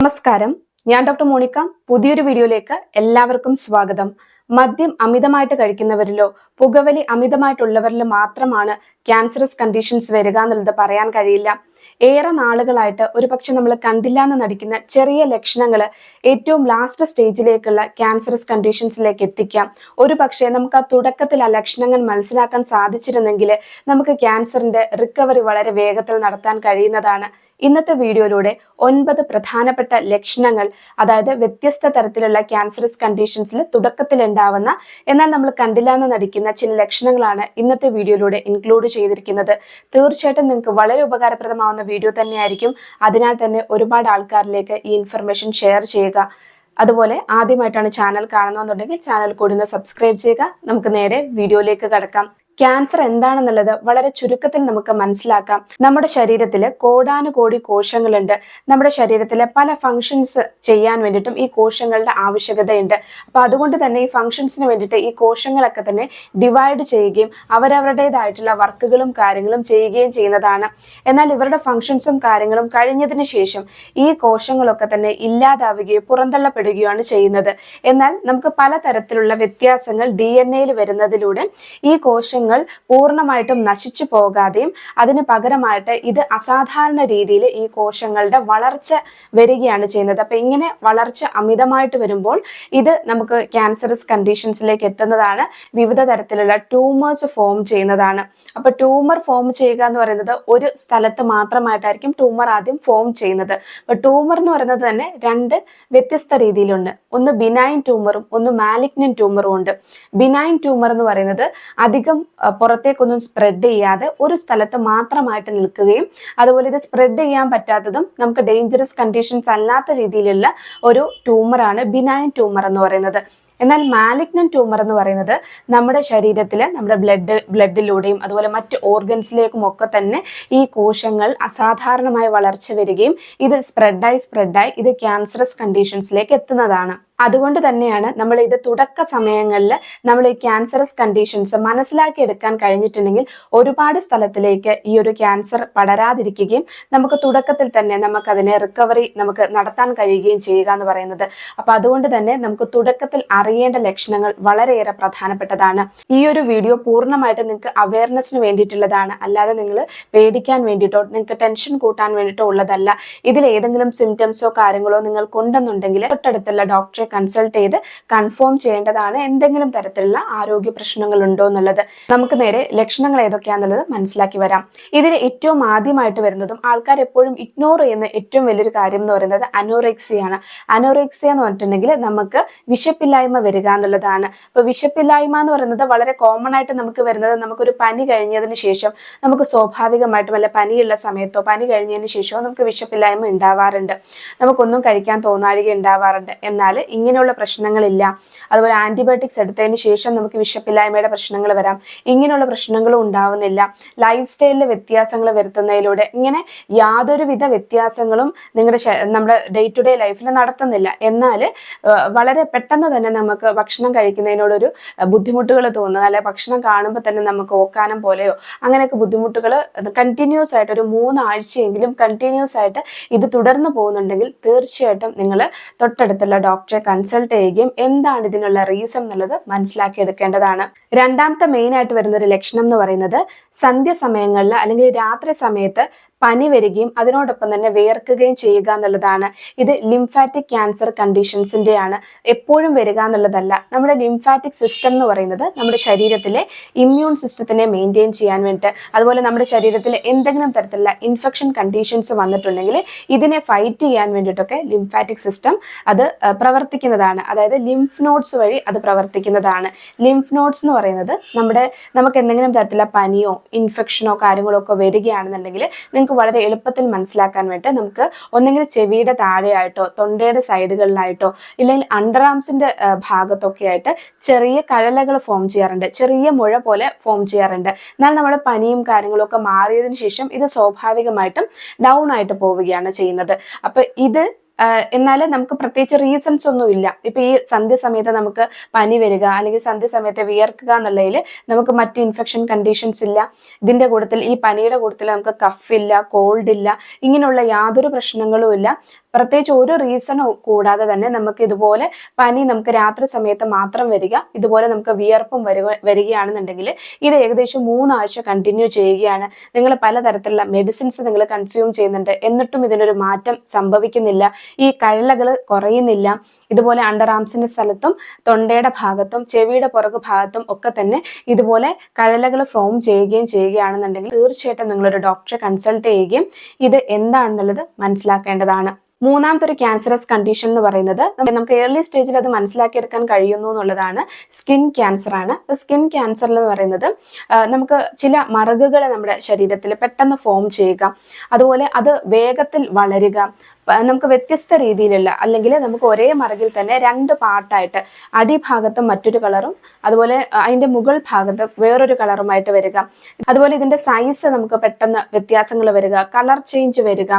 നമസ്കാരം. ഞാൻ doctor Monica. പുതിയൊരു വീഡിയോയിലേക്ക് എല്ലാവർക്കും സ്വാഗതം. മദ്യം അമിതമായിട്ട് കഴിക്കുന്നവരിലോ പുകവലി അമിതമായിട്ടുള്ളവരിലോ മാത്രമാണ് ക്യാൻസറസ് കണ്ടീഷൻസ് വരിക എന്നുള്ളത് പറയാൻ കഴിയില്ല. ഏറെ നാളുകളായിട്ട് ഒരുപക്ഷെ നമ്മൾ കണ്ടില്ല എന്ന് നടിക്കുന്ന ചെറിയ ലക്ഷണങ്ങൾ ഏറ്റവും ലാസ്റ്റ് സ്റ്റേജിലേക്കുള്ള ക്യാൻസറസ് കണ്ടീഷൻസിലേക്ക് എത്തിക്കാം. ഒരു പക്ഷേ നമുക്ക് ആ തുടക്കത്തിൽ ആ ലക്ഷണങ്ങൾ മനസ്സിലാക്കാൻ സാധിച്ചിരുന്നെങ്കിൽ നമുക്ക് ക്യാൻസറിന്റെ റിക്കവറി വളരെ വേഗത്തിൽ നടത്താൻ കഴിയുന്നതാണ് ഇന്നത്തെ വീഡിയോയിലൂടെ ഒൻപത് പ്രധാനപ്പെട്ട ലക്ഷണങ്ങൾ അതായത് വ്യത്യസ്ത തരത്തിലുള്ള ക്യാൻസറസ് കണ്ടീഷൻസിൽ തുടക്കത്തിൽ ഉണ്ടാവുന്ന എന്നാൽ നമ്മൾ കണ്ടില്ല എന്ന് നടിക്കുന്ന ചില ലക്ഷണങ്ങളാണ് ഇന്നത്തെ വീഡിയോയിലൂടെ ഇൻക്ലൂഡ് ചെയ്തിരിക്കുന്നത്. തീർച്ചയായിട്ടും നിങ്ങൾക്ക് വളരെ ഉപകാരപ്രദമാവുന്ന വീഡിയോ തന്നെയായിരിക്കും. അതിനാൽ തന്നെ ഒരുപാട് ആൾക്കാരിലേക്ക് ഈ ഇൻഫർമേഷൻ ഷെയർ ചെയ്യുക. അതുപോലെ ആദ്യമായിട്ടാണ് ചാനൽ കാണുന്നതെന്നുണ്ടെങ്കിൽ ചാനൽ കൂടി ഒന്ന് സബ്സ്ക്രൈബ് ചെയ്യുക. നമുക്ക് നേരെ വീഡിയോയിലേക്ക് കടക്കാം. ക്യാൻസർ എന്താണെന്നുള്ളത് വളരെ ചുരുക്കത്തിൽ നമുക്ക് മനസ്സിലാക്കാം. നമ്മുടെ ശരീരത്തിൽ കോടാനുകോടി കോശങ്ങളുണ്ട്. നമ്മുടെ ശരീരത്തിലെ പല ഫങ്ഷൻസ് ചെയ്യാൻ വേണ്ടിയിട്ടും ഈ കോശങ്ങളുടെ ആവശ്യകതയുണ്ട്. അപ്പോൾ അതുകൊണ്ട് തന്നെ ഈ ഫങ്ഷൻസിന് വേണ്ടിയിട്ട് ഈ കോശങ്ങളൊക്കെ തന്നെ ഡിവൈഡ് ചെയ്യുകയും അവരവരുടേതായിട്ടുള്ള വർക്കുകളും കാര്യങ്ങളും ചെയ്യുകയും ചെയ്യുന്നതാണ്. എന്നാൽ ഇവരുടെ ഫങ്ഷൻസും കാര്യങ്ങളും കഴിഞ്ഞതിന് ശേഷം ഈ കോശങ്ങളൊക്കെ തന്നെ ഇല്ലാതാവുകയോ പുറന്തള്ളപ്പെടുകയാണ് ചെയ്യുന്നത്. എന്നാൽ നമുക്ക് പലതരത്തിലുള്ള വ്യത്യാസങ്ങൾ ഡി എൻ എയിൽ വരുന്നതിലൂടെ ഈ കോശങ്ങൾ പൂർണമായിട്ടും നശിച്ചു പോകാതെയും അതിന് പകരമായിട്ട് ഇത് അസാധാരണ രീതിയിൽ ഈ കോശങ്ങളുടെ വളർച്ച വരികയാണ് ചെയ്യുന്നത്. അപ്പൊ ഇങ്ങനെ വളർച്ച അമിതമായിട്ട് വരുമ്പോൾ ഇത് നമുക്ക് ക്യാൻസറസ് കണ്ടീഷൻസിലേക്ക് എത്തുന്നതാണ് വിവിധ തരത്തിലുള്ള ട്യൂമേഴ്സ് ഫോം ചെയ്യുന്നതാണ്. അപ്പൊ ട്യൂമർ ഫോം ചെയ്യുക എന്ന് പറയുന്നത് ഒരു സ്ഥലത്ത് മാത്രമായിട്ടായിരിക്കും ട്യൂമർ ആദ്യം ഫോം ചെയ്യുന്നത്. അപ്പൊ ട്യൂമർ എന്ന് പറയുന്നത് തന്നെ രണ്ട് വ്യത്യസ്ത രീതിയിലുണ്ട്. ഒന്ന് ബിനൈൻ ട്യൂമറും ഒന്ന് മാലിഗ്നൻ ട്യൂമറും ഉണ്ട്. ബിനൈൻ ട്യൂമർ എന്ന് പറയുന്നത് അധികം പുറത്തേക്കൊന്നും സ്പ്രെഡ് ചെയ്യാതെ ഒരു സ്ഥലത്ത് മാത്രമായിട്ട് നിൽക്കുകയും അതുപോലെ ഇത് സ്പ്രെഡ് ചെയ്യാൻ പറ്റാത്തതും നമുക്ക് ഡേഞ്ചറസ് കണ്ടീഷൻസ് അല്ലാത്ത രീതിയിലുള്ള ഒരു ട്യൂമറാണ് ബിനൈൻ ട്യൂമർ എന്ന് പറയുന്നത്. എന്നാൽ മാലിഗ്നൻ ട്യൂമർ എന്ന് പറയുന്നത് നമ്മുടെ ശരീരത്തിൽ നമ്മുടെ ബ്ലഡ് ബ്ലഡിലൂടെയും അതുപോലെ മറ്റ് ഓർഗൻസിലേക്കും ഒക്കെ തന്നെ ഈ കോശങ്ങൾ അസാധാരണമായി വളർച്ച വരികയും ഇത് സ്പ്രെഡായി സ്പ്രെഡായി ഇത് ക്യാൻസറസ് കണ്ടീഷൻസിലേക്ക് എത്തുന്നതാണ്. അതുകൊണ്ട് തന്നെയാണ് നമ്മൾ ഇത് തുടക്ക സമയങ്ങളിൽ നമ്മൾ ഈ ക്യാൻസറസ് കണ്ടീഷൻസ് മനസ്സിലാക്കി എടുക്കാൻ കഴിഞ്ഞിട്ടുണ്ടെങ്കിൽ ഒരുപാട് സ്ഥലത്തിലേക്ക് ഈ ഒരു ക്യാൻസർ പടരാതിരിക്കുകയും നമുക്ക് തുടക്കത്തിൽ തന്നെ നമുക്ക് അതിനെ റിക്കവറി നമുക്ക് നടത്താൻ കഴിയുകയും ചെയ്യുക എന്ന് പറയുന്നത്. അപ്പൊ അതുകൊണ്ട് തന്നെ നമുക്ക് തുടക്കത്തിൽ അറിയേണ്ട ലക്ഷണങ്ങൾ വളരെയേറെ പ്രധാനപ്പെട്ടതാണ്. ഈ ഒരു വീഡിയോ പൂർണമായിട്ട് നിങ്ങൾക്ക് അവയർനെസ്സിന് വേണ്ടിയിട്ടുള്ളതാണ്. അല്ലാതെ നിങ്ങൾ പേടിക്കാൻ വേണ്ടിയിട്ടോ നിങ്ങൾക്ക് ടെൻഷൻ കൂട്ടാൻ വേണ്ടിയിട്ടോ ഉള്ളതല്ല. ഇതിൽ ഏതെങ്കിലും സിംറ്റംസോ കാര്യങ്ങളോ നിങ്ങൾക്കുണ്ടെന്നുണ്ടെങ്കിൽ തൊട്ടടുത്തുള്ള ഡോക്ടറെ കൺസൾട്ട് ചെയ്ത് കൺഫേം ചെയ്യേണ്ടതാണ് എന്തെങ്കിലും തരത്തിലുള്ള ആരോഗ്യ പ്രശ്നങ്ങൾ ഉണ്ടോ എന്നുള്ളത്. നമുക്ക് നേരെ ലക്ഷണങ്ങൾ ഏതൊക്കെയാണെന്നുള്ളത് മനസ്സിലാക്കി വരാം. ഇതിൽ ഏറ്റവും ആദ്യമായിട്ട് വരുന്നതും ആൾക്കാർ എപ്പോഴും ഇഗ്നോർ ചെയ്യുന്ന ഏറ്റവും വലിയൊരു കാര്യം എന്ന് പറയുന്നത് അനോറെക്സിയാണ് അനോറെക്സിയ എന്ന് പറഞ്ഞിട്ടുണ്ടെങ്കിൽ നമുക്ക് വിശപ്പില്ലായ്മ വരിക എന്നുള്ളതാണ്. ഇപ്പൊ വിശപ്പില്ലായ്മ എന്ന് പറയുന്നത് വളരെ കോമൺ ആയിട്ട് നമുക്ക് വരുന്നത് നമുക്കൊരു പനി കഴിഞ്ഞതിന് ശേഷം നമുക്ക് സ്വാഭാവികമായിട്ടും അല്ല പനിയുള്ള സമയത്തോ പനി കഴിഞ്ഞതിന് ശേഷമോ നമുക്ക് വിശപ്പില്ലായ്മ ഉണ്ടാവാറുണ്ട്. നമുക്കൊന്നും കഴിക്കാൻ തോന്നാഴിക ഉണ്ടാവാറുണ്ട്. എന്നാൽ ഇങ്ങനെയുള്ള പ്രശ്നങ്ങളില്ല. അതുപോലെ ആന്റിബയോട്ടിക്സ് എടുത്തതിന് ശേഷം നമുക്ക് വിശപ്പില്ലായ്മയുടെ പ്രശ്നങ്ങൾ വരാം. ഇങ്ങനെയുള്ള പ്രശ്നങ്ങളും ഉണ്ടാവുന്നില്ല. ലൈഫ് സ്റ്റൈലിലെ വ്യത്യാസങ്ങൾ വരുത്തുന്നതിലൂടെ ഇങ്ങനെ യാതൊരുവിധ വ്യത്യാസങ്ങളും നിങ്ങളുടെ നമ്മുടെ ഡേ ടു ഡേ ലൈഫിൽ നടത്തുന്നില്ല. എന്നാൽ വളരെ പെട്ടെന്ന് തന്നെ നമുക്ക് ഭക്ഷണം കഴിക്കുന്നതിനോടൊരു ബുദ്ധിമുട്ടുകൾ തോന്നുക അല്ലെ ഭക്ഷണം കാണുമ്പോൾ തന്നെ നമുക്ക് ഓക്കാനം പോലെയോ അങ്ങനെയൊക്കെ ബുദ്ധിമുട്ടുകൾ കണ്ടിന്യൂസ് ആയിട്ട് ഒരു മൂന്നാഴ്ചയെങ്കിലും കണ്ടിന്യൂസ് ആയിട്ട് ഇത് തുടർന്ന് പോകുന്നുണ്ടെങ്കിൽ തീർച്ചയായിട്ടും നിങ്ങൾ തൊട്ടടുത്തുള്ള ഡോക്ടറെ കൺസൾട്ട് ചെയ്യുകയും എന്താണ് ഇതിനുള്ള റീസൺ എന്നുള്ളത് മനസ്സിലാക്കി എടുക്കേണ്ടതാണ്. രണ്ടാമത്തെ മെയിൻ ആയിട്ട് വരുന്ന ഒരു ലക്ഷണം എന്ന് പറയുന്നത് സന്ധ്യ സമയങ്ങളിൽ അല്ലെങ്കിൽ രാത്രി സമയത്ത് പനി വരികയും അതിനോടൊപ്പം തന്നെ വേർക്കുകയും ചെയ്യുക എന്നുള്ളതാണ്. ഇത് ലിംഫാറ്റിക് ക്യാൻസർ കണ്ടീഷൻസിന്റെയാണ് എപ്പോഴും വരിക എന്നുള്ളതല്ല. നമ്മുടെ ലിംഫാറ്റിക് സിസ്റ്റം എന്ന് പറയുന്നത് നമ്മുടെ ശരീരത്തിലെ ഇമ്മ്യൂൺ സിസ്റ്റത്തിനെ മെയിന്റെയിൻ ചെയ്യാൻ വേണ്ടിയിട്ട്. അതുപോലെ നമ്മുടെ ശരീരത്തിൽ എന്തെങ്കിലും തരത്തിലുള്ള ഇൻഫെക്ഷൻ കണ്ടീഷൻസ് വന്നിട്ടുണ്ടെങ്കിൽ ഇതിനെ ഫൈറ്റ് ചെയ്യാൻ വേണ്ടിയിട്ടൊക്കെ ലിംഫാറ്റിക് സിസ്റ്റം അത് പ്രവർത്തിക്കുന്നതാണ്. അതായത് ലിംഫ് നോട്ട്സ് വഴി അത് പ്രവർത്തിക്കുന്നതാണ്. ലിംഫ് നോട്ട്സ് എന്ന് പറയുന്നത് നമ്മുടെ നമുക്ക് എന്തെങ്കിലും തരത്തിലുള്ള പനിയോ ഇൻഫെക്ഷനോ കാര്യങ്ങളോ ഒക്കെ വരികയാണെന്നുണ്ടെങ്കിൽ നിങ്ങൾക്ക് വളരെ എളുപ്പത്തിൽ മനസ്സിലാക്കാൻ വേണ്ടി നമുക്ക് ഒന്നെങ്കിൽ ചെവിയുടെ താഴെയായിട്ടോ തൊണ്ടയുടെ സൈഡുകളിലായിട്ടോ ഇല്ലെങ്കിൽ അണ്ടർ ആംസിന്റെ ഭാഗത്തൊക്കെ ആയിട്ട് ചെറിയ കഴലകൾ ഫോം ചെയ്യാറുണ്ട്. ചെറിയ മുഴ പോലെ ഫോം ചെയ്യാറുണ്ട്. എന്നാൽ നമ്മുടെ പനിയും കാര്യങ്ങളും ഒക്കെ മാറിയതിനു ശേഷം ഇത് സ്വാഭാവികമായിട്ടും ഡൗൺ ആയിട്ട് പോവുകയാണ് ചെയ്യുന്നത്. അപ്പൊ ഇത് എന്നാൽ നമുക്ക് പ്രത്യേകിച്ച് റീസൺസ് ഒന്നും ഇല്ല ഇപ്പൊ ഈ സന്ധ്യ സമയത്ത് നമുക്ക് പനി വരിക അല്ലെങ്കിൽ സന്ധ്യ സമയത്ത് വിയർക്കുക എന്നുള്ളതിൽ നമുക്ക് മറ്റ് ഇൻഫെക്ഷൻ കണ്ടീഷൻസ് ഇല്ല. ഇതിന്റെ കൂട്ടത്തിൽ ഈ പനിയുടെ കൂട്ടത്തിൽ നമുക്ക് കഫ് ഇല്ല കോൾഡ് ഇല്ല ഇങ്ങനെയുള്ള യാതൊരു പ്രശ്നങ്ങളും ഇല്ല. പ്രത്യേകിച്ച് ഒരു റീസണോ കൂടാതെ തന്നെ നമുക്ക് ഇതുപോലെ പനി നമുക്ക് രാത്രി സമയത്ത് മാത്രം വരിക ഇതുപോലെ നമുക്ക് വിയർപ്പും വരിക വരികയാണെന്നുണ്ടെങ്കിൽ ഇത് ഏകദേശം മൂന്നാഴ്ച കണ്ടിന്യൂ ചെയ്യുകയാണ്. നിങ്ങൾ പലതരത്തിലുള്ള മെഡിസിൻസ് നിങ്ങൾ കൺസ്യൂം ചെയ്യുന്നുണ്ട്. എന്നിട്ടും ഇതിനൊരു മാറ്റം സംഭവിക്കുന്നില്ല. ഈ കഴലകൾ കുറയുന്നില്ല. ഇതുപോലെ അണ്ടർ ആംസിന്റെ സ്ഥലത്തും തൊണ്ടയുടെ ഭാഗത്തും ചെവിയുടെ പുറകു ഭാഗത്തും ഒക്കെ തന്നെ ഇതുപോലെ കഴലകൾ ഫോം ചെയ്യുകയും ചെയ്യുകയാണെന്നുണ്ടെങ്കിൽ തീർച്ചയായിട്ടും നിങ്ങളൊരു ഡോക്ടറെ കൺസൾട്ട് ചെയ്യുകയും ഇത് എന്താണെന്നുള്ളത് മനസ്സിലാക്കേണ്ടതാണ്. മൂന്നാമത്തെ ഒരു ക്യാൻസറസ് കണ്ടീഷൻ എന്ന് പറയുന്നത് നമുക്ക് ഏർലി സ്റ്റേജിൽ അത് മനസ്സിലാക്കിയെടുക്കാൻ കഴിയുന്നു എന്നുള്ളതാണ് സ്കിൻ ക്യാൻസർ ആണ്. സ്കിൻ ക്യാൻസർ എന്ന് പറയുന്നത് നമുക്ക് ചില മറകുകൾ നമ്മുടെ ശരീരത്തിൽ പെട്ടെന്ന് ഫോം ചെയ്യുക. അതുപോലെ അത് വേഗത്തിൽ വളരുക. നമുക്ക് വ്യത്യസ്ത രീതിയിലുള്ള അല്ലെങ്കിൽ നമുക്ക് ഒരേ മറകിൽ തന്നെ രണ്ട് പാർട്ടായിട്ട് അടിഭാഗത്ത് മറ്റൊരു കളറും അതുപോലെ അതിന്റെ മുകൾ ഭാഗത്ത് വേറൊരു കളറുമായിട്ട് വരിക. അതുപോലെ ഇതിന്റെ സൈസ് നമുക്ക് പെട്ടെന്ന് വ്യത്യാസങ്ങൾ വരിക കളർ ചേഞ്ച് വരിക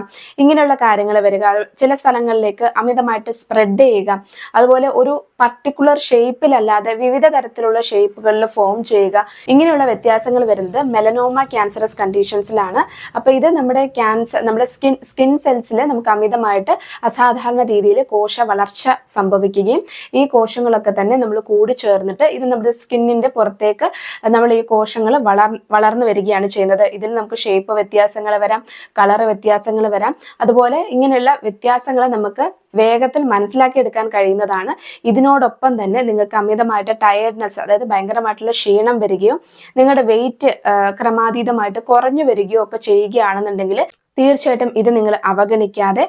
ഇങ്ങനെയുള്ള കാര്യങ്ങൾ വരിക. ചില സ്ഥലങ്ങളിലേക്ക് അമിതമായിട്ട് സ്പ്രെഡ് ചെയ്യുക. അതുപോലെ ഒരു പർട്ടിക്കുലർ ഷേപ്പിലല്ലാതെ വിവിധ തരത്തിലുള്ള ഷേപ്പുകളിൽ ഫോം ചെയ്യുക. ഇങ്ങനെയുള്ള വ്യത്യാസങ്ങൾ വരുന്നത് മെലനോമ ക്യാൻസറസ് കണ്ടീഷൻസിലാണ് അപ്പോൾ ഇത് നമ്മുടെ ക്യാൻസർ നമ്മുടെ സ്കിൻ സ്കിൻ സെൽസിൽ നമുക്ക് അമിതമായിട്ട് അസാധാരണ രീതിയിൽ കോശ വളർച്ച സംഭവിക്കുകയും ഈ കോശങ്ങളൊക്കെ തന്നെ നമ്മൾ കൂടി ചേർന്നിട്ട് ഇത് നമ്മുടെ സ്കിന്നിന്റെ പുറത്തേക്ക് നമ്മൾ ഈ കോശങ്ങൾ വളർ വളർന്നു വരികയാണ് ചെയ്യുന്നത്. ഇതിൽ നമുക്ക് ഷേപ്പ് വ്യത്യാസങ്ങൾ വരാം കളർ വ്യത്യാസങ്ങൾ വരാം. അതുപോലെ ഇങ്ങനെയുള്ള വ്യത്യാസങ്ങൾ നമുക്ക് വേഗത്തിൽ മനസ്സിലാക്കിയെടുക്കാൻ കഴിയുന്നതാണ്. ഇതിനോടൊപ്പം തന്നെ നിങ്ങൾക്ക് അമിതമായിട്ട് ടയേർഡ്നെസ് അതായത് ഭയങ്കരമായിട്ടുള്ള ക്ഷീണം വരികയോ നിങ്ങളുടെ വെയിറ്റ് ക്രമാതീതമായിട്ട് കുറഞ്ഞു വരികയോ ഒക്കെ ചെയ്യുകയാണെന്നുണ്ടെങ്കിൽ തീർച്ചയായിട്ടും ഇത് നിങ്ങൾ അവഗണിക്കാതെ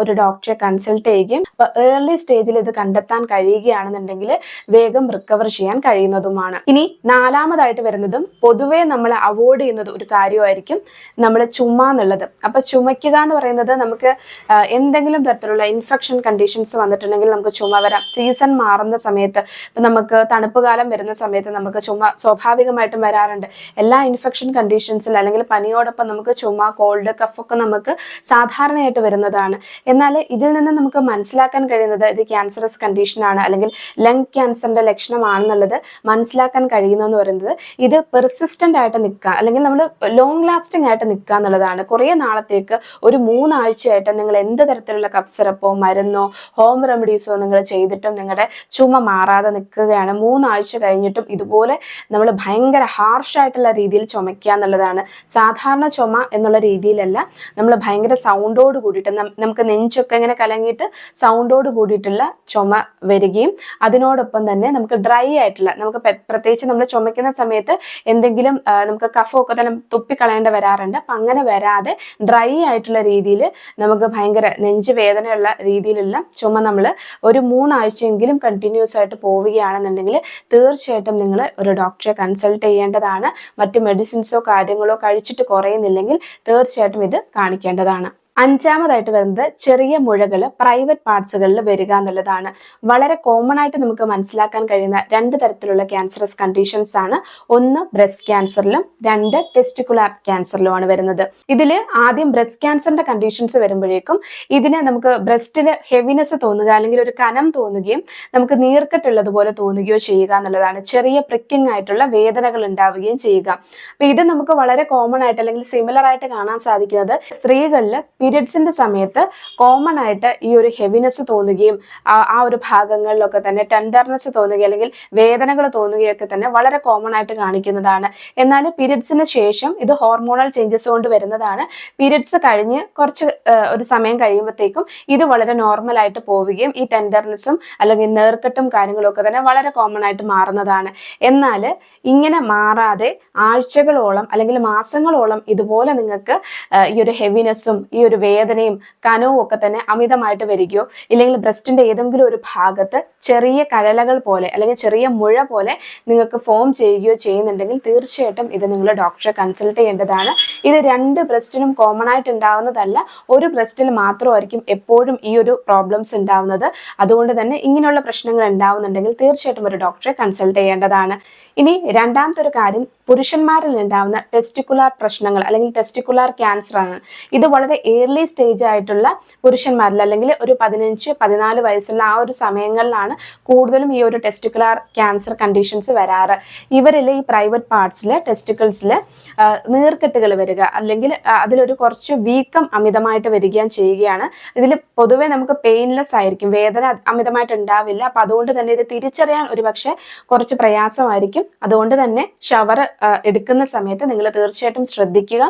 ഒരു ഡോക്ടറെ കൺസൾട്ട് ചെയ്യുകയും ഏർലി സ്റ്റേജിൽ ഇത് കണ്ടെത്താൻ കഴിയുകയാണെന്നുണ്ടെങ്കിൽ വേഗം റിക്കവർ ചെയ്യാൻ കഴിയുന്നതുമാണ്. ഇനി നാലാമതായിട്ട് വരുന്നതും പൊതുവേ നമ്മൾ അവോയ്ഡ് ചെയ്യുന്നത് ഒരു കാര്യമായിരിക്കും നമ്മൾ ചുമ എന്നുള്ളത്. അപ്പൊ ചുമയ്ക്കുക എന്ന് പറയുന്നത് നമുക്ക് എന്തെങ്കിലും തരത്തിലുള്ള ഇൻഫെക്ഷൻ കണ്ടീഷൻസ് വന്നിട്ടുണ്ടെങ്കിൽ നമുക്ക് ചുമ വരാം. സീസൺ മാറുന്ന സമയത്ത് ഇപ്പൊ നമുക്ക് തണുപ്പ് കാലം വരുന്ന സമയത്ത് നമുക്ക് ചുമ സ്വാഭാവികമായിട്ടും വരാറുണ്ട്. എല്ലാ ഇൻഫെക്ഷൻ കണ്ടീഷൻസിൽ അല്ലെങ്കിൽ പനിയോടൊപ്പം നമുക്ക് ചുമ കോൾഡ് കഫ് ഒക്കെ നമുക്ക് സാധാരണയായിട്ട് വരുന്നതാണ്. എന്നാൽ ഇതിൽ നിന്ന് നമുക്ക് മനസ്സിലാക്കാൻ കഴിയുന്നത് ഇത് ക്യാൻസറസ് കണ്ടീഷനാണ് അല്ലെങ്കിൽ ലങ് ക്യാൻസറിന്റെ ലക്ഷണമാണെന്നുള്ളത് മനസ്സിലാക്കാൻ കഴിയുന്നതെന്ന് പറയുന്നത് ഇത് പെർസിസ്റ്റന്റ് ആയിട്ട് നിൽക്കുക അല്ലെങ്കിൽ നമ്മൾ ലോങ് ലാസ്റ്റിംഗ് ആയിട്ട് നിൽക്കുക എന്നുള്ളതാണ്. കുറേ നാളത്തേക്ക് ഒരു മൂന്നാഴ്ചയായിട്ട് നിങ്ങൾ എന്ത് തരത്തിലുള്ള കഫ് സിറപ്പോ മരുന്നോ ഹോം റെമഡീസോ നിങ്ങൾ ചെയ്തിട്ടും നിങ്ങളുടെ ചുമ മാറാതെ നിൽക്കുകയാണ്. മൂന്നാഴ്ച കഴിഞ്ഞിട്ടും ഇതുപോലെ നമ്മൾ ഭയങ്കര ഹാർഷായിട്ടുള്ള രീതിയിൽ ചുമയ്ക്കുക എന്നുള്ളതാണ്. സാധാരണ ചുമ എന്നുള്ള രീതിയിലല്ല. നമ്മൾ ഭയങ്കര സൗണ്ടോട് കൂടിയിട്ട് നമുക്ക് നെഞ്ചൊക്കെ ഇങ്ങനെ കലങ്ങിയിട്ട് സൗണ്ടോട് കൂടിയിട്ടുള്ള ചുമ വരികയും അതിനോടൊപ്പം തന്നെ നമുക്ക് ഡ്രൈ ആയിട്ടുള്ള നമുക്ക് പ്രത്യേകിച്ച് നമ്മൾ ചുമയ്ക്കുന്ന സമയത്ത് എന്തെങ്കിലും നമുക്ക് കഫമൊക്കെ തന്നെ തുപ്പിക്കളയേണ്ട വരാറുണ്ട്. അപ്പം അങ്ങനെ വരാതെ ഡ്രൈ ആയിട്ടുള്ള രീതിയിൽ നമുക്ക് ഭയങ്കര നെഞ്ച് വേദനയുള്ള രീതിയിലുള്ള ചുമ നമ്മൾ ഒരു മൂന്നാഴ്ചയെങ്കിലും കണ്ടിന്യൂസ് ആയിട്ട് പോവുകയാണെന്നുണ്ടെങ്കിൽ തീർച്ചയായിട്ടും നിങ്ങൾ ഒരു ഡോക്ടറെ കൺസൾട്ട് ചെയ്യേണ്ടതാണ്. മറ്റു മെഡിസിൻസോ കാര്യങ്ങളോ കഴിച്ചിട്ട് കുറയുന്നില്ലെങ്കിൽ തീർച്ചയായിട്ടും ഇത് കാണിക്കേണ്ടതാണ്. അഞ്ചാമതായിട്ട് വരുന്നത് ചെറിയ മുഴകൾ പ്രൈവറ്റ് പാർട്സുകളിൽ വരിക എന്നുള്ളതാണ്. വളരെ കോമൺ ആയിട്ട് നമുക്ക് മനസ്സിലാക്കാൻ കഴിയുന്ന രണ്ട് തരത്തിലുള്ള ക്യാൻസറസ് കണ്ടീഷൻസ് ആണ്. ഒന്ന് ബ്രസ്റ്റ് ക്യാൻസറിലും രണ്ട് ടെസ്റ്റിക്കുലാർ ക്യാൻസറിലുമാണ് വരുന്നത്. ഇതിൽ ആദ്യം ബ്രസ്റ്റ് ക്യാൻസറിന്റെ കണ്ടീഷൻസ് വരുമ്പോഴേക്കും ഇതിനെ നമുക്ക് ബ്രസ്റ്റിൽ ഹെവിനെസ് തോന്നുക അല്ലെങ്കിൽ ഒരു കനം തോന്നുകയും നമുക്ക് നീർക്കെട്ടുള്ളതുപോലെ തോന്നുകയോ ചെയ്യുക എന്നുള്ളതാണ്. ചെറിയ പ്രിക്കിംഗ് ആയിട്ടുള്ള വേദനകൾ ഉണ്ടാവുകയും ചെയ്യുക. അപ്പൊ ഇത് നമുക്ക് വളരെ കോമൺ ആയിട്ട് അല്ലെങ്കിൽ സിമിലർ ആയിട്ട് കാണാൻ സാധിക്കുന്നത് സ്ത്രീകളിൽ പീരിയഡ്സിന്റെ സമയത്ത് കോമൺ ആയിട്ട് ഈ ഒരു ഹെവിനെസ് തോന്നുകയും ആ ഒരു ഭാഗങ്ങളിലൊക്കെ തന്നെ ടെൻഡർനെസ് തോന്നുകയും അല്ലെങ്കിൽ വേദനകൾ തോന്നുകയൊക്കെ തന്നെ വളരെ കോമൺ ആയിട്ട് കാണിക്കുന്നതാണ്. എന്നാൽ പീരിയഡ്സിന് ശേഷം ഇത് ഹോർമോണൽ ചേഞ്ചസ് കൊണ്ട് വരുന്നതാണ്. പീരിയഡ്സ് കഴിഞ്ഞ് കുറച്ച് ഒരു സമയം കഴിയുമ്പോഴത്തേക്കും ഇത് വളരെ നോർമൽ ആയിട്ട് പോവുകയും ഈ ടെൻഡർനെസ്സും അല്ലെങ്കിൽ നേർക്കെട്ടും കാര്യങ്ങളൊക്കെ തന്നെ വളരെ കോമൺ ആയിട്ട് മാറുന്നതാണ്. എന്നാൽ ഇങ്ങനെ മാറാതെ ആഴ്ചകളോളം അല്ലെങ്കിൽ മാസങ്ങളോളം ഇതുപോലെ നിങ്ങൾക്ക് ഈ ഒരു ഹെവിനെസ്സും ഈ ഒരു വേദനയും കനവും ഒക്കെ തന്നെ അമിതമായിട്ട് വരികയോ ഇല്ലെങ്കിൽ ബ്രസ്റ്റിന്റെ ഏതെങ്കിലും ഒരു ഭാഗത്ത് ചെറിയ കഴലകൾ പോലെ അല്ലെങ്കിൽ ചെറിയ മുഴ പോലെ നിങ്ങൾക്ക് ഫോം ചെയ്യുകയോ ചെയ്യുന്നുണ്ടെങ്കിൽ തീർച്ചയായിട്ടും ഇത് നിങ്ങൾ ഡോക്ടറെ കൺസൾട്ട് ചെയ്യേണ്ടതാണ്. ഇത് രണ്ട് ബ്രസ്റ്റിനും കോമൺ ആയിട്ട് ഉണ്ടാവുന്നതല്ല. ഒരു ബ്രസ്റ്റിൽ മാത്രമായിരിക്കും എപ്പോഴും ഈ ഒരു പ്രോബ്ലംസ് ഉണ്ടാവുന്നത്. അതുകൊണ്ട് തന്നെ ഇങ്ങനെയുള്ള പ്രശ്നങ്ങൾ ഉണ്ടാവുന്നുണ്ടെങ്കിൽ തീർച്ചയായിട്ടും ഒരു ഡോക്ടറെ കൺസൾട്ട് ചെയ്യേണ്ടതാണ്. ഇനി രണ്ടാമത്തെ ഒരു കാര്യം പുരുഷന്മാരിൽ ഉണ്ടാവുന്ന ടെസ്റ്റിക്കുലാർ പ്രശ്നങ്ങൾ അല്ലെങ്കിൽ ടെസ്റ്റിക്കുലാർ ക്യാൻസർ ആണ്. ഇത് വളരെ ഏർലി സ്റ്റേജ് ആയിട്ടുള്ള പുരുഷന്മാരിൽ അല്ലെങ്കിൽ ഒരു പതിനഞ്ച് പതിനാല് വയസ്സുള്ള ആ ഒരു സമയങ്ങളിലാണ് കൂടുതലും ഈ ഒരു ടെസ്റ്റിക്കുലാർ ക്യാൻസർ കണ്ടീഷൻസ് വരാറ്. ഇവരിൽ ഈ പ്രൈവറ്റ് പാർട്സിൽ ടെസ്റ്റിക്കിൾസിൽ നീർക്കെട്ടുകൾ വരിക അല്ലെങ്കിൽ അതിലൊരു കുറച്ച് വീക്കം അമിതമായിട്ട് വരികയും ചെയ്യുകയാണ്. ഇതിൽ പൊതുവെ നമുക്ക് പെയിൻലെസ് ആയിരിക്കും വേദന അമിതമായിട്ട് ഉണ്ടാവില്ല. അപ്പം അതുകൊണ്ട് തന്നെ ഇത് തിരിച്ചറിയാൻ ഒരു പക്ഷേ കുറച്ച് പ്രയാസമായിരിക്കും. അതുകൊണ്ട് തന്നെ ഷവർ എടുക്കുന്ന സമയത്ത് നിങ്ങൾ തീർച്ചയായിട്ടും ശ്രദ്ധിക്കുക.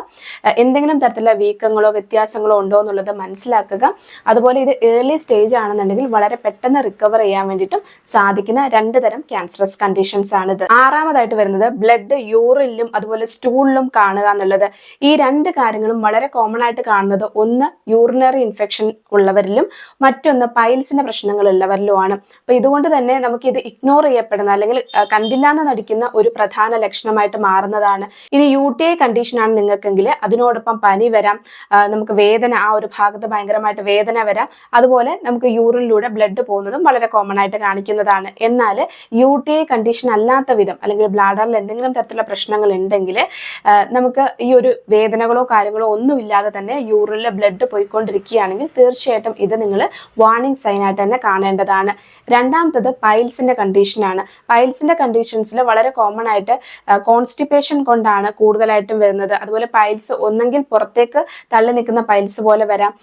എന്തെങ്കിലും തരത്തിലുള്ള വീക്കങ്ങളോ വ്യത്യാസങ്ങളോ ഉണ്ടോ എന്നുള്ളത് മനസ്സിലാക്കുക. അതുപോലെ ഇത് ഏർലി സ്റ്റേജ് ആണെന്നുണ്ടെങ്കിൽ വളരെ പെട്ടെന്ന് റിക്കവർ ചെയ്യാൻ വേണ്ടിയിട്ടും സാധിക്കുന്ന രണ്ട് തരം ക്യാൻസറസ് കണ്ടീഷൻസ് ആണിത്. ആറാമതായിട്ട് വരുന്നത് ബ്ലഡ് യൂറിലും അതുപോലെ സ്റ്റൂളിലും കാണുക എന്നുള്ളത്. ഈ രണ്ട് കാര്യങ്ങളും വളരെ കോമൺ ആയിട്ട് കാണുന്നത് ഒന്ന് യൂറിനറി ഇൻഫെക്ഷൻ ഉള്ളവരിലും മറ്റൊന്ന് പൈൽസിന്റെ പ്രശ്നങ്ങൾ ഉള്ളവരിലുമാണ് അപ്പൊ ഇതുകൊണ്ട് തന്നെ നമുക്ക് ഇത് ഇഗ്നോർ ചെയ്യപ്പെടുന്ന അല്ലെങ്കിൽ കണ്ടില്ലാന്ന് നടിക്കുന്ന ഒരു പ്രധാന ലക്ഷണമായിട്ട് മാറുന്നതാണ്. ഇനി യു ടി ഐ കണ്ടീഷനാണ് നിങ്ങൾക്കെങ്കിൽ അതിനോടൊപ്പം പനി വരാം. നമുക്ക് വേദന ആ ഒരു ഭാഗത്ത് ഭയങ്കരമായിട്ട് വേദന വരാം. അതുപോലെ നമുക്ക് യൂറിനിലൂടെ ബ്ലഡ് പോകുന്നതും വളരെ കോമൺ ആയിട്ട് കാണിക്കുന്നതാണ്. എന്നാൽ യു ടി ഐ കണ്ടീഷൻ അല്ലാത്ത വിധം അല്ലെങ്കിൽ ബ്ലാഡറിൽ എന്തെങ്കിലും തരത്തിലുള്ള പ്രശ്നങ്ങൾ ഉണ്ടെങ്കിൽ നമുക്ക് ഈ ഒരു വേദനകളോ കാര്യങ്ങളോ ഒന്നുമില്ലാതെ തന്നെ യൂറിനിലെ ബ്ലഡ് പോയിക്കൊണ്ടിരിക്കുകയാണെങ്കിൽ തീർച്ചയായിട്ടും ഇത് നിങ്ങൾ വാർണിംഗ് സൈനായിട്ട് തന്നെ കാണേണ്ടതാണ്. രണ്ടാമത്തത് പൈൽസിന്റെ കണ്ടീഷനാണ് പൈൽസിന്റെ കണ്ടീഷൻസിൽ വളരെ കോമൺ ആയിട്ട് കോൺസ്റ്റിപ്പേഷൻ കൊണ്ടാണ് കൂടുതലായിട്ടും വരുന്നത്. അതുപോലെ പൈൽസ് ഒന്നെങ്കിൽ പുറത്തേക്ക് തള്ളി നിൽക്കുന്ന പൈൽസ് പോലെ വരാം.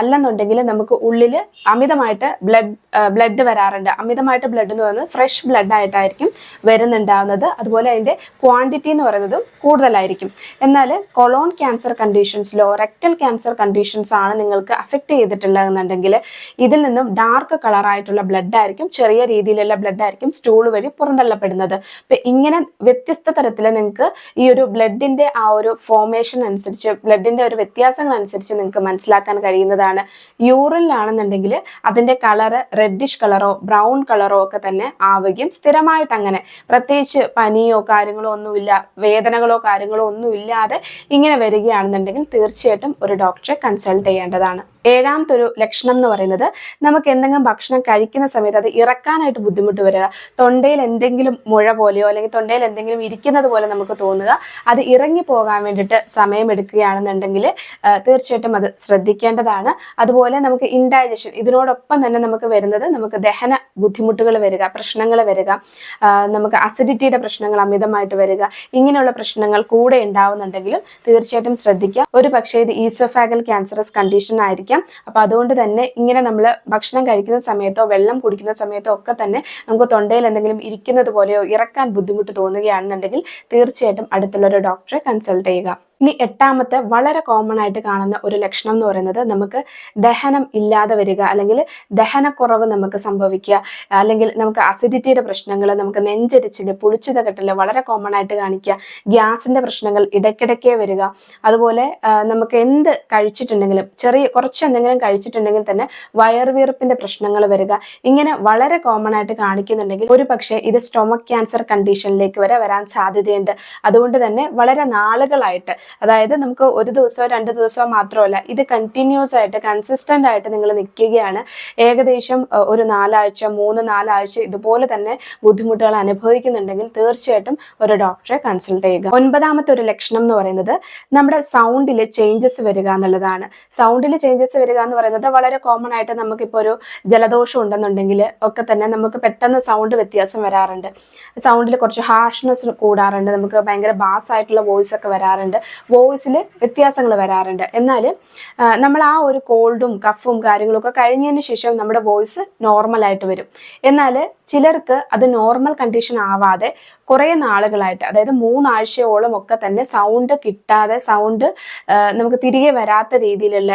അല്ലെന്നുണ്ടെങ്കിൽ നമുക്ക് ഉള്ളിൽ അമിതമായിട്ട് ബ്ലഡ് ബ്ലഡ് വരാറുണ്ട്. അമിതമായിട്ട് ബ്ലഡ് എന്ന് പറയുന്നത് ഫ്രഷ് ബ്ലഡ് ആയിട്ടായിരിക്കും വരുന്നുണ്ടാവുന്നത്. അതുപോലെ അതിന്റെ ക്വാണ്ടിറ്റി എന്ന് പറയുന്നതും കൂടുതലായിരിക്കും. എന്നാൽ കൊളോൺ ക്യാൻസർ കണ്ടീഷൻസിലോ റെക്ടൽ ക്യാൻസർ കണ്ടീഷൻസ് ആണ് നിങ്ങൾക്ക് അഫക്റ്റ് ചെയ്തിട്ടുള്ളതെന്നുണ്ടെങ്കിൽ ഇതിൽ നിന്നും ഡാർക്ക് കളറായിട്ടുള്ള ബ്ലഡ് ആയിരിക്കും ചെറിയ രീതിയിലുള്ള ബ്ലഡ് ആയിരിക്കും സ്റ്റൂൾ വഴി പുറന്തള്ളപ്പെടുന്നത്. അപ്പം ഇങ്ങനെ വ്യത്യസ്ത തരത്തിൽ നിങ്ങൾക്ക് ഈ ഒരു ബ്ലഡിന്റെ ആ ഒരു ഫോമേഷൻ അനുസരിച്ച് ബ്ലഡിന്റെ ഒരു വ്യത്യാസങ്ങൾ അനുസരിച്ച് നിങ്ങൾക്ക് മനസ്സിലാക്കാൻ കഴിയുന്നതാണ്. യൂറിനിലാണെന്നുണ്ടെങ്കിൽ അതിന്റെ കളറ് റെഡിഷ് കളറോ ബ്രൗൺ കളറോ ഒക്കെ തന്നെ ആവുകയും സ്ഥിരമായിട്ട് അങ്ങനെ. പ്രത്യേകിച്ച് പനിയോ കാര്യങ്ങളോ ഒന്നുമില്ല വേദനകളോ കാര്യങ്ങളോ ഒന്നുമില്ലാതെ ഇങ്ങനെ വരികയാണെന്നുണ്ടെങ്കിൽ തീർച്ചയായിട്ടും ഒരു ഡോക്ടറെ കൺസൾട്ട് ചെയ്യേണ്ടതാണ്. ഏഴാമത്തെ ഒരു ലക്ഷണം എന്ന് പറയുന്നത് നമുക്ക് എന്തെങ്കിലും ഭക്ഷണം കഴിക്കുന്ന സമയത്ത് അത് ഇറക്കാനായിട്ട് ബുദ്ധിമുട്ട് വരിക. തൊണ്ടയിൽ എന്തെങ്കിലും മുഴ പോലെയോ അല്ലെങ്കിൽ തൊണ്ടയിൽ എന്തെങ്കിലും ഇരിക്കുന്നത് പോലെ നമുക്ക് തോന്നുക. അത് ഇറങ്ങി പോകാൻ വേണ്ടിയിട്ട് സമയമെടുക്കുകയാണെന്നുണ്ടെങ്കിൽ തീർച്ചയായിട്ടും അത് ശ്രദ്ധിക്കേണ്ടതാണ്. അതുപോലെ നമുക്ക് ഇൻഡൈജഷൻ ഇതിനോടൊപ്പം തന്നെ നമുക്ക് വരുന്നത് നമുക്ക് ദഹന ബുദ്ധിമുട്ടുകൾ വരിക പ്രശ്നങ്ങൾ വരിക നമുക്ക് അസിഡിറ്റിയുടെ പ്രശ്നങ്ങൾ അമിതമായിട്ട് വരിക ഇങ്ങനെയുള്ള പ്രശ്നങ്ങൾ കൂടെ ഉണ്ടാവുന്നുണ്ടെങ്കിലും തീർച്ചയായിട്ടും ശ്രദ്ധിക്കുക. ഒരു പക്ഷേ ഇത് ഈസോഫാഗൽ ക്യാൻസറസ് കണ്ടീഷൻ ആയിരിക്കാം. അപ്പൊ അതുകൊണ്ട് തന്നെ ഇങ്ങനെ നമ്മൾ ഭക്ഷണം കഴിക്കുന്ന സമയത്തോ വെള്ളം കുടിക്കുന്ന സമയത്തോ ഒക്കെ തന്നെ നമുക്ക് തൊണ്ടയിൽ എന്തെങ്കിലും ഇരിക്കുന്നത് പോലെയോ ഇറക്കാൻ ബുദ്ധിമുട്ട് തോന്നുകയാണെന്നുണ്ടെങ്കിൽ തീർച്ചയായിട്ടും അടുത്തുള്ള ഒരു ഡോക്ടറെ കൺസൾട്ട് ചെയ്യുക. ഇനി എട്ടാമത്തെ വളരെ കോമൺ ആയിട്ട് കാണുന്ന ഒരു ലക്ഷണം എന്ന് പറയുന്നത് നമുക്ക് ദഹനം ഇല്ലാതെ വരിക അല്ലെങ്കിൽ ദഹനക്കുറവ് നമുക്ക് സംഭവിക്കുക. അല്ലെങ്കിൽ നമുക്ക് അസിഡിറ്റിയുടെ പ്രശ്നങ്ങൾ നമുക്ക് നെഞ്ചരിച്ചിൽ പുളിച്ചു തകട്ടൽ വളരെ കോമൺ ആയിട്ട് കാണിക്കുക. ഗ്യാസിന്റെ പ്രശ്നങ്ങൾ ഇടയ്ക്കിടയ്ക്ക് വരിക. അതുപോലെ നമുക്ക് എന്ത് കഴിച്ചിട്ടുണ്ടെങ്കിലും ചെറിയ കുറച്ച് എന്തെങ്കിലും കഴിച്ചിട്ടുണ്ടെങ്കിൽ തന്നെ വയർവീർപ്പിന്റെ പ്രശ്നങ്ങൾ വരിക. ഇങ്ങനെ വളരെ കോമൺ ആയിട്ട് കാണിക്കുന്നുണ്ടെങ്കിൽ ഒരു ഇത് സ്റ്റൊമക് ക്യാൻസർ കണ്ടീഷനിലേക്ക് വരെ വരാൻ സാധ്യതയുണ്ട്. അതുകൊണ്ട് തന്നെ വളരെ നാളുകളായിട്ട് അതായത് നമുക്ക് ഒരു ദിവസമോ രണ്ട് ദിവസമോ മാത്രമല്ല ഇത് കണ്ടിന്യൂസ് ആയിട്ട് കൺസിസ്റ്റന്റ് ആയിട്ട് നിങ്ങൾ നിൽക്കുകയാണ്. ഏകദേശം ഒരു നാലാഴ്ച മൂന്ന് നാലാഴ്ച ഇതുപോലെ തന്നെ ബുദ്ധിമുട്ടുകൾ അനുഭവിക്കുന്നുണ്ടെങ്കിൽ തീർച്ചയായിട്ടും ഒരു ഡോക്ടറെ കൺസൾട്ട് ചെയ്യുക. ഒൻപതാമത്തെ ഒരു ലക്ഷണം എന്ന് പറയുന്നത് നമ്മുടെ സൗണ്ടിൽ ചേഞ്ചസ് വരിക എന്നുള്ളതാണ്. സൗണ്ടിൽ ചേഞ്ചസ് വരിക എന്ന് പറയുന്നത് വളരെ കോമൺ ആയിട്ട് നമുക്കിപ്പോൾ ഒരു ജലദോഷം ഉണ്ടെന്നുണ്ടെങ്കിൽ ഒക്കെ തന്നെ നമുക്ക് പെട്ടെന്ന് സൗണ്ട് വ്യത്യാസം വരാറുണ്ട്. സൗണ്ടിൽ കുറച്ച് ഹാർഷ്നെസ് കൂടാറുണ്ട് നമുക്ക് ഭയങ്കര ബാസ് ആയിട്ടുള്ള വോയിസ് ഒക്കെ വരാറുണ്ട്. വോയിസിൽ വ്യത്യാസങ്ങൾ വരാറുണ്ട്. എന്നാൽ നമ്മൾ ആ ഒരു കോൾഡും കഫും കാര്യങ്ങളൊക്കെ കഴിഞ്ഞതിന് ശേഷം നമ്മുടെ വോയിസ് നോർമലായിട്ട് വരും. എന്നാൽ ചിലർക്ക് അത് നോർമൽ കണ്ടീഷൻ ആവാതെ കുറേ നാളുകളായിട്ട് അതായത് മൂന്നാഴ്ചയോളം ഒക്കെ തന്നെ സൗണ്ട് കിട്ടാതെ സൗണ്ട് നമുക്ക് തിരികെ വരാത്ത രീതിയിലുള്ള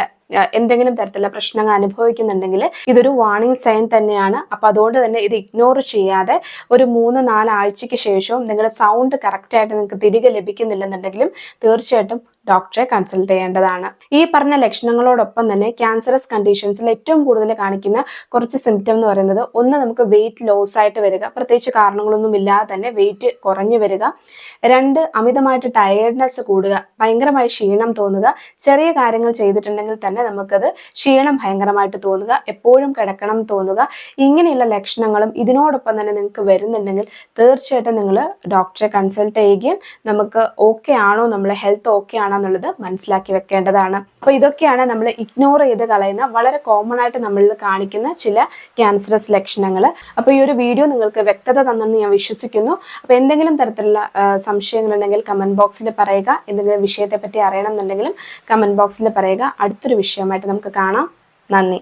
എന്തെങ്കിലും തരത്തിലുള്ള പ്രശ്നങ്ങൾ അനുഭവിക്കുന്നുണ്ടെങ്കിൽ ഇതൊരു വാർണിംഗ് സൈൻ തന്നെയാണ്. അപ്പൊ അതുകൊണ്ട് തന്നെ ഇത് ഇഗ്നോർ ചെയ്യാതെ ഒരു മൂന്ന് നാല് ആഴ്ചയ്ക്ക് ശേഷവും നിങ്ങളുടെ സൗണ്ട് കറക്റ്റായിട്ട് നിങ്ങൾക്ക് തിരികെ ലഭിക്കുന്നില്ലെന്നുണ്ടെങ്കിലും തീർച്ചയായിട്ടും ഡോക്ടറെ കൺസൾട്ട് ചെയ്യേണ്ടതാണ്. ഈ പറഞ്ഞ ലക്ഷണങ്ങളോടൊപ്പം തന്നെ ക്യാൻസറസ് കണ്ടീഷൻസിൽ ഏറ്റവും കൂടുതൽ കാണിക്കുന്ന കുറച്ച് സിംറ്റം എന്ന് പറയുന്നത് ഒന്ന് നമുക്ക് വെയിറ്റ് ലോസ് ആയിട്ട് വരിക. പ്രത്യേകിച്ച് കാരണങ്ങളൊന്നും ഇല്ലാതെ തന്നെ വെയിറ്റ് കുറഞ്ഞു വരിക. രണ്ട് അമിതമായിട്ട് ടയേർഡ്നെസ് കൂടുക. ഭയങ്കരമായി ക്ഷീണം തോന്നുക. ചെറിയ കാര്യങ്ങൾ ചെയ്തിട്ടുണ്ടെങ്കിൽ തന്നെ നമുക്കത് ക്ഷീണം ഭയങ്കരമായിട്ട് തോന്നുക. എപ്പോഴും കിടക്കണം തോന്നുക. ഇങ്ങനെയുള്ള ലക്ഷണങ്ങളും ഇതിനോടൊപ്പം തന്നെ നിങ്ങൾക്ക് വരുന്നുണ്ടെങ്കിൽ തീർച്ചയായിട്ടും നിങ്ങൾ ഡോക്ടറെ കൺസൾട്ട് ചെയ്യുകയും നമുക്ക് ഓക്കെ ആണോ? നമ്മളെ ഹെൽത്ത് ഓക്കെ ആണോ? എന്നുള്ളത് മനസ്സിലാക്കി വെക്കേണ്ടതാണ്. അപ്പോൾ ഇതൊക്കെയാണ് നമ്മൾ ഇഗ്നോർ ചെയ്ത് കളയുന്ന വളരെ കോമൺ ആയിട്ട് നമ്മളിൽ കാണിക്കുന്ന ചില ക്യാൻസറസ് ലക്ഷണങ്ങൾ. അപ്പോൾ ഈ ഒരു വീഡിയോ നിങ്ങൾക്ക് വ്യക്തത തന്നെന്ന് ഞാൻ വിശ്വസിക്കുന്നു. അപ്പോൾ എന്തെങ്കിലും തരത്തിലുള്ള സംശയങ്ങൾ ഉണ്ടെങ്കിൽ കമന്റ് ബോക്സിൽ പറയുക. എന്തെങ്കിലും വിഷയത്തെ പറ്റി അറിയണം എന്നുണ്ടെങ്കിലും കമന്റ് ബോക്സിൽ പറയുക. അടുത്തൊരു വിഷയമായിട്ട് നമുക്ക് കാണാം. നന്ദി.